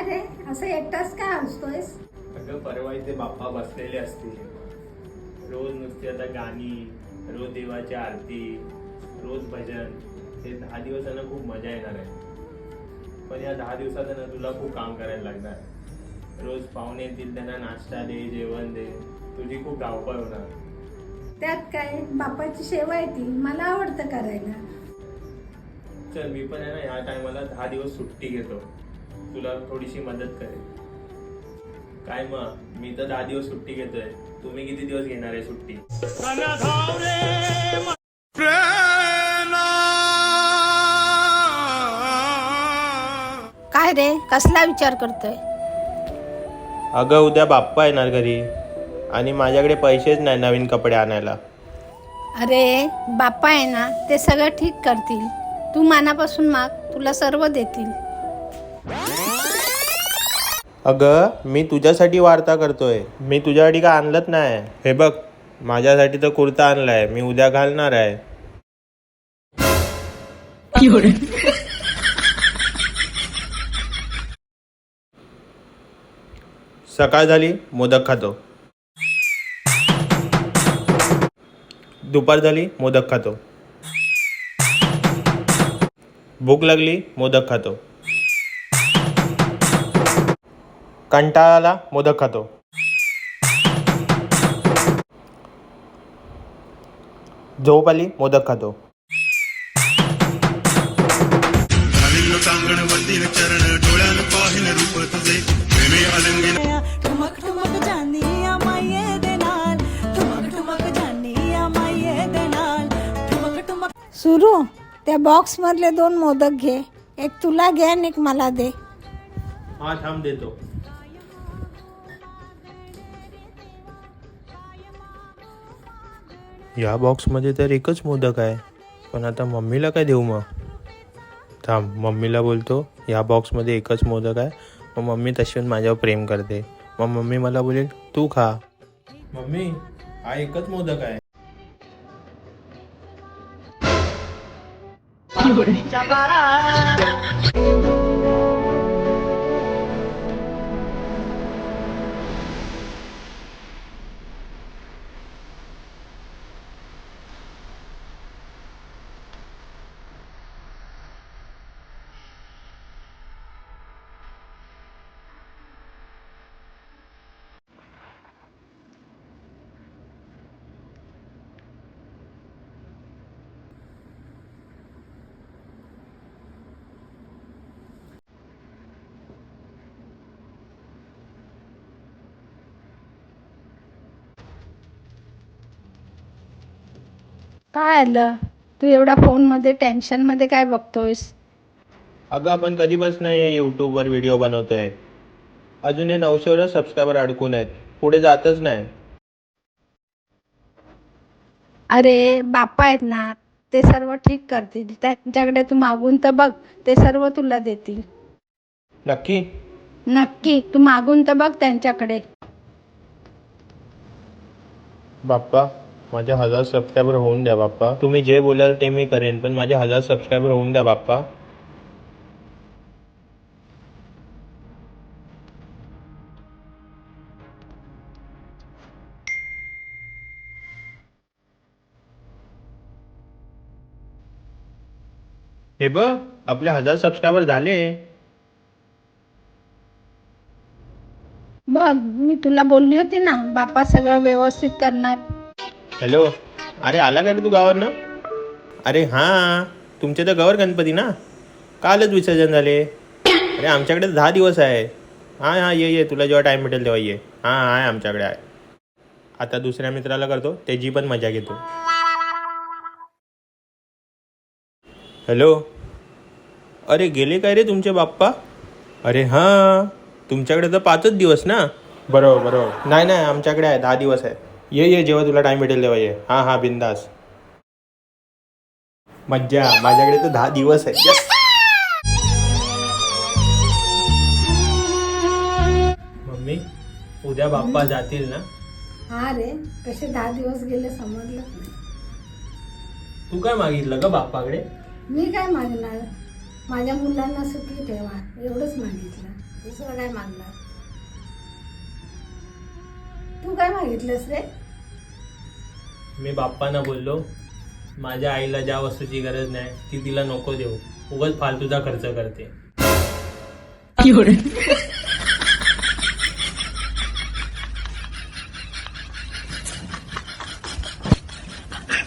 काय रे असं एकटाच काय हसतोयस? अगं परवा इथे बाप्पा बसलेले असतील. रोज नुसती आता गाणी रोज देवाची आरती रोज भजन. हे दहा दिवसांना खूप मजा येणार आहे. पण या दहा दिवसात ना तुला खूप काम करायला लागणार. रोज पाहुणे येतील त्यांना नाश्ता दे जेवण दे. तुझी खूप धावपळ होणार. त्यात काय? बापाची सेवा आहे ती. मला आवडतं करायला. चल मी पण आहे ना या टायमाला दहा दिवस सुट्टी घेतो. तुला थोडीशी मदत करेन. काय मग? मी तर दहा दिवस सुट्टी घेतोय. तुम्ही किती दिवस घेणार आहे सुट्टी? काय रे? कसला विचार करतोय? अगं उद्या बाप्पा येणार घरी आणि माझ्याकडे पैसेच नाही नवीन कपडे आणायला. अरे बाप्पा आहे ना ते सगळं ठीक करतील. तू मनापासून माग तुला सर्व देतील. अगं मी तुझ्यासाठी वार्ता करतोय. मी तुझ्यासाठी काय आणलंच नाही? हे बघ माझ्यासाठी तर कुर्ता आणलाय. मी उद्या घालणार आहे. सकाळ झाली मोदक खातो. दुपार झाली मोदक खातो. भूक लागली मोदक खातो. कंटाळा आला मोदक खातो. झोप आली मोदक खातो सुरू त्या बॉक्स मधले दोन मोदक घे. एक तुला घे आणि एक मला दे. हा थांब देतो. या बॉक्समध्ये तर एकच मोदक आहे. पण आता मम्मीला काय देऊ मग? थांब मम्मीला बोलतो या बॉक्समध्ये एकच मोदक आहे. मग मम्मी तशी पण माझ्यावर प्रेम करते. मग मम्मी मला बोलेल तू खा. मम्मी हा एकच मोदक आहे. काय आलं? तू एवढा फोनमध्ये टेन्शनमध्ये काय बघतोयस? अगं आपण कधीपासून हे यूट्यूबवर व्हिडिओ बनवतोय अजून हे नऊशेवर सबस्क्रायबर अडकून आहेत. पुढे जातच नाही. अरे बाप्पा आहेत ना ते सर्व ठीक करतील. त्यांच्याकडे तू मागून तर बघ ते सर्व तुला देतील. नक्की? नक्की तू मागून तर बघ त्यांच्याकडे. बाप्पा माझे हजार सबस्क्रायबर होऊन द्या बाप्पा. तुम्ही जे बोलाल ते मी करेन पण माझे हजार सबस्क्रायबर होऊन द्या बाप्पा. हे बघ आपले हजार सबस्क्रायबर झाले. बघ मी तुला बोलली होती ना बाप्पा सगळं व्यवस्थित करणार. हॅलो. अरे आला का रे तू गावावरनं? अरे हां. तुमचे तर गवर गणपती ना? कालच विसर्जन झाले. अरे आमच्याकडे तर दहा दिवस आहे. हां हां ये ये. तुला जेव्हा टाईम भेटेल तेव्हा ये. हां आहे आमच्याकडे आहे. आता दुसऱ्या मित्राला करतो. त्याची पण मजा घेतो. हॅलो. अरे गेले काय रे तुमचे बाप्पा? अरे हां. तुमच्याकडे तर पाचच दिवस ना? बरोबर बरोबर. नाही नाही. आमच्याकडे आहे. दहा दिवस आहे. ये ये जेव्हा तुला टाइम भेटेल तेव्हा ये. हां हां बिंदास. मज्जा. माझ्याकडे तर दहा दिवस आहे! मम्मी उद्या बाप्पा जातील ना? हा रे कसे दहा दिवस गेले समजलं तू काय मागितलं ग बाप्पाकडे? मी काय मागणार? माझ्या मुलांना सुखी ठेवा. एवढंच मागितलं. दुसरं काय मागणार? तू काय मागितलंस रे? मी बाप्पांना बोललो माझ्या आईला ज्या वस्तूची गरज नाही ती तिला नको देऊ. उगाच फालतूचा खर्च करते.